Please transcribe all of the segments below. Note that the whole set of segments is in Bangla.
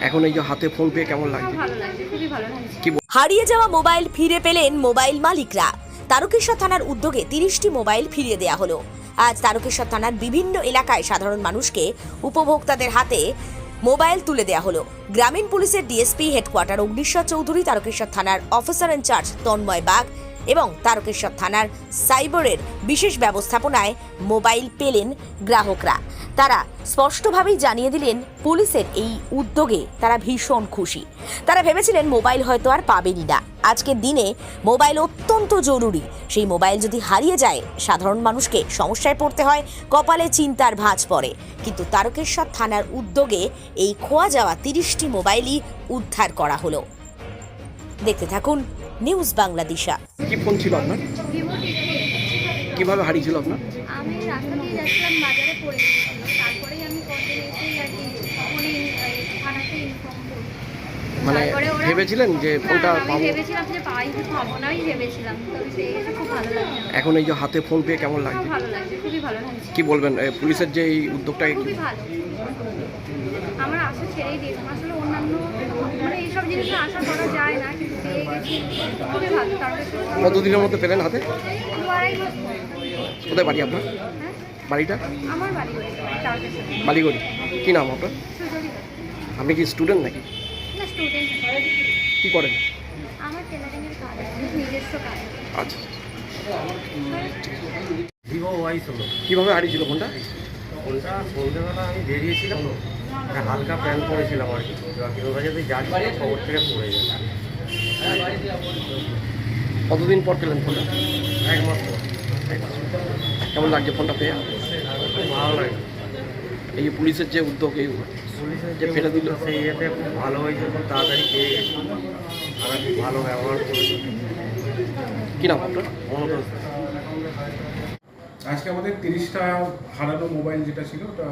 এখন এই যে হাতে ফোন পেয়ে কেমন লাগছে? ভালো লাগছে খুবই ভালো লাগছে। কি বল- হারিয়ে যাওয়া মোবাইল ফিরে পেলেন মোবাইল মালিকরা। তারকেশ্বর থানার উদ্যোগে তিরিশটি মোবাইল ফিরিয়ে দেওয়া হলো। আজ তারকেশ্বর থানার বিভিন্ন এলাকায় সাধারণ মানুষকে উপভোক্তাদের হাতে মোবাইল তুলে দেওয়া হলো। গ্রামীণ পুলিশের ডিএসপি হেডকোয়ার্টার অগ্নিশ্বর চৌধুরী তারকেশ্বর থানার অফিসার ইনচার্জ তন্ময় বাগ এবং তারকেশ্বর থানার সাইবরের বিশেষ ব্যবস্থাপনায় মোবাইল পেলেন গ্রাহকরা। তারা স্পষ্টভাবেই জানিয়ে দিলেন পুলিশের এই উদ্যোগে তারা ভীষণ খুশি। তারা ভেবেছিলেন মোবাইল হয়তো আর পাবেনই না। আজকের দিনে মোবাইল অত্যন্ত জরুরি। সেই মোবাইল যদি হারিয়ে যায়, সাধারণ মানুষকে সমস্যায় পড়তে হয়, কপালে চিন্তার ভাঁজ পড়ে। কিন্তু তারকেশ্বর থানার উদ্যোগে এই খোয়া যাওয়া তিরিশটি মোবাইলই উদ্ধার করা হলো। দেখতে থাকুন নিউজ বাংলাদেশা। কি ফোন ছিল আপনার? কীভাবে হারিয়েছিল আপনার? আমি রাস্তা দিয়ে যাচ্ছিলাম বাজারে পড়ে গিয়েছিল। তারপরেই আমি করতে এসেই আর কি ফোনে থানাতে ইনফর্ম করি। মানে ভেবেছিলেন যে ফোনটা পাবো? ভেবেছিলাম যে পাই পাবো না আমি ভেবেছিলাম। তো আমি খুব ভালো লাগছে। এখন এই যে হাতে ফোন পেয়ে কেমন লাগছে? ভালো লাগছে খুবই ভালো লাগছে। কি বলবেন পুলিশের যে এই উদ্যোগটাকে কি? খুবই ভালো। আমার আশা ছেড়েই দিয়েছিলাম আসলে অন্যান্য মানে এইসব জিনিসে আশা করা যায় না। কতদিনের মধ্যে পেলেন হাতে। কোথায় বাড়ি আপনার? হ্যাঁ? বাড়িটা? বালিগড়ি। কী নাম আপনার? আপনি কি স্টুডেন্ট নাকি? না স্টুডেন্ট কি করেন? আচ্ছা ভিভো ওয়াই ষোলো কীভাবে হারিয়েছিল ফোনটা? ফোনটা সন্ধ্যেবেলা আমি বেরিয়েছিলাম। হালকা প্যান্ট পরেছিলাম আর কি। এবার বাজারে যাচ্ছি খবর থেকে পড়ে গেছে। কতদিন পর পেলেন ফোনটা? এক মাস পর। কেমন লাগছে ফোনটা পেয়ে? খুব ভালো লাগে। এই যে পুলিশের যে উদ্যোগ এই পুলিশের যে ফেলে দিল। সেই ইয়েতে খুব ভালো হয়েছে খুব তাড়াতাড়ি পেয়ে গেছি। তারা খুব ভালো ব্যবহার করেছে কি নাম আপনার? মনোজ আজকে আমাদের তিরিশটা হারানো মোবাইল যেটা ছিল ওটা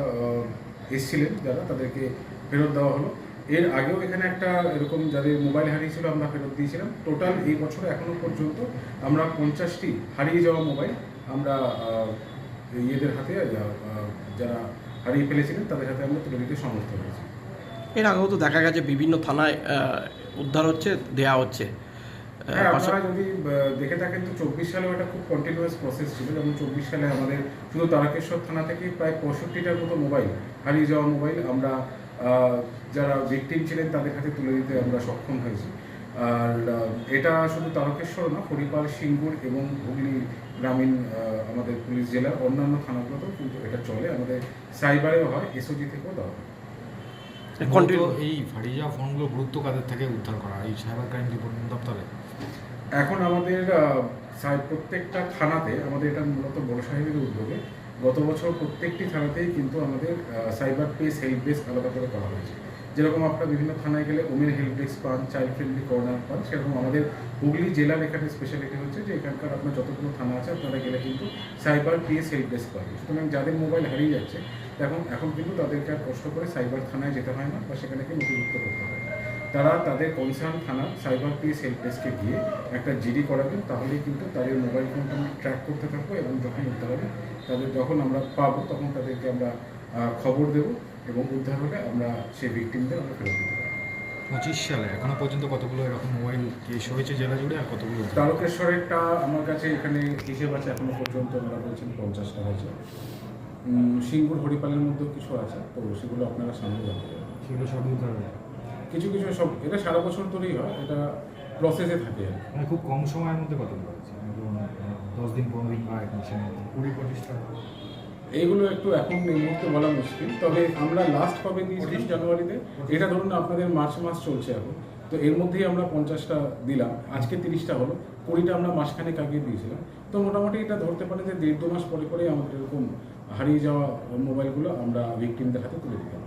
এসছিলেন যারা তাদেরকে ফেরত দেওয়া হলো। এর আগেও এখানে একটা এরকম যাদের মোবাইল হারিয়েছিল আমরা ফেরত দিয়েছিলাম। টোটাল এই বছর এখনও পর্যন্ত আমরা পঞ্চাশটি হারিয়ে যাওয়া মোবাইল আমরা ইয়েদের হাতে যারা হারিয়ে ফেলেছিলেন তাদের হাতে আমরা তুলে দিতে সমর্থ হয়েছি। এর আগেও তো দেখা গেছে বিভিন্ন থানায় উদ্ধার হচ্ছে দেয়া হচ্ছে। হ্যাঁ আপনারা যদি দেখে থাকেন তো চব্বিশ সালেও এটা খুব কন্টিনিউয়াস প্রসেস ছিল। যেমন চব্বিশ সালে আমাদের শুধু তারকেশ্বর থানা থেকে প্রায় পঁয়ষট্টিটার মতো মোবাইল হারিয়ে যাওয়া মোবাইল আমরা যারা ভিকটিম ছিলেন তাদের হাতে তুলে দিতে আমরা সক্ষম হয়েছি। আর এটা শুধু তারকেশ্বর না হরিপাল সিঙ্গুর এবং হুগলি গ্রামীণ আহ, আমাদের পুলিশ জেলার অন্যান্য থানাগুলোতেও কিন্তু এটা চলে। আমাদের সাইবারেও হয় এসওজি থেকেও দেওয়া হয়। এই হারিয়ে ফোনগুলো গুরুত্ব কাদের থেকে উদ্ধার করা? এই সাইবার ক্রাইম রিপোর্টিং দপ্তরে? এখন আমাদের প্রত্যেকটা থানাতে আমাদের এটা মূলত বড় সাহেবের উদ্যোগে গত বছর প্রত্যেকটি থানাতেই কিন্তু আমাদের সাইবার পেস হেল্প ডেস্ক আলাদা করে করা হয়েছে। যেরকম আপনারা বিভিন্ন থানায় গেলে ওমেন হেল্প ডেস্ক পান চাইল্ড ফ্রেন্ডলি কর্নার পান, সেরকম আমাদের হুগলি জেলার এখানে স্পেশালিটি হচ্ছে যে এখানকার আপনার যতগুলো থানা আছে আপনারা গেলে কিন্তু সাইবার পিএস হেল্প ডেস্ক পাবেন। সুতরাং যাদের মোবাইল হারিয়ে যাচ্ছে এখন এখন কিন্তু তাদেরকে আর কষ্ট করে সাইবার থানায় যেতে হয় না বা সেখানে নথিভুক্ত করতে হয়। তারা তাদের কনসার্ন থানা সাইবার পিএস হেল্প ডেস্কে গিয়ে একটা জিডি করাবেন তাহলেই কিন্তু তাদের মোবাইল ফোনটা আমরা ট্র্যাক করতে থাকব এবং যখন উদ্ধার হবে তাদের যখন আমরা পাবো তখন তাদেরকে আমরা খবর দেবো এবং উদ্ধার হলে আমরা সেই ভিকটিমদের আমরা ফেরত দিতে পারব। পঁচিশ সালে এখনও পর্যন্ত কতগুলো এরকম মোবাইল কেস হয়েছে জেলা জুড়ে আর কতগুলো? তারকেশ্বরেরটা আমার কাছে এখানে হিসেব আছে এখনও পর্যন্ত ওনারা বলছেন পঞ্চাশটা হয়েছে। সিঙ্গুর হরিপালের মধ্যেও কিছু আছে তো সেগুলো আপনারা সামনে পারবেন। সেগুলো সব উদ্ধার কিছু কিছু সব এটা সারা বছর ধরেই হয় এটা প্রসেসে থাকে। মানে খুব কম সময়ের মধ্যে কত মানে দশ দিন পনেরো দিন বা এক মাসের মধ্যে কুড়ি পঁচিশটা এইগুলো একটু এখন এই মুহূর্তে বলা মুশকিল তবে আমরা লাস্ট কবে দিয়েছিলাম? জানুয়ারিতে। এটা ধরুন আপনাদের মার্চ মাস চলছে এখন তো এর মধ্যেই আমরা পঞ্চাশটা দিলাম আজকে তিরিশটা হলো কুড়িটা আমরা মাসখানেক আগে দিয়েছিলাম। তো মোটামুটি এটা ধরতে পারে যে দেড় দু মাস পরে পরে আমাদের এরকম হারিয়ে যাওয়া মোবাইলগুলো আমরা ভিকটিমদের হাতে তুলে দিতে পারি।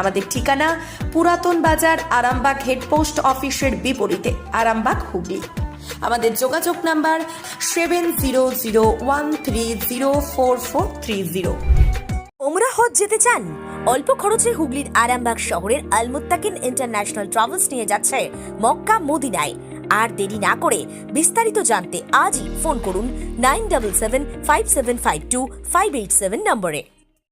আমাদের ঠিকানা পুরাতন বাজার আরামবাগ হেডপোস্ট অফিসের বিপরীতে, আরামবাগ হুগলি। আমাদের যোগাযোগ number seven zero zero one three zero four four three zero. ওমরা হজ যেতে চান? অল্প খরচে হুগলির আরামবাগ শহরের আলমুত্তাকিন ইন্টারন্যাশনাল ট্রাভেলস নিয়ে যাচ্ছে মক্কা মদিনায়। আর দেরি না করে বিস্তারিত জানতে আজই ফোন করুন nine double seven five seven five two five eight seven নম্বরে।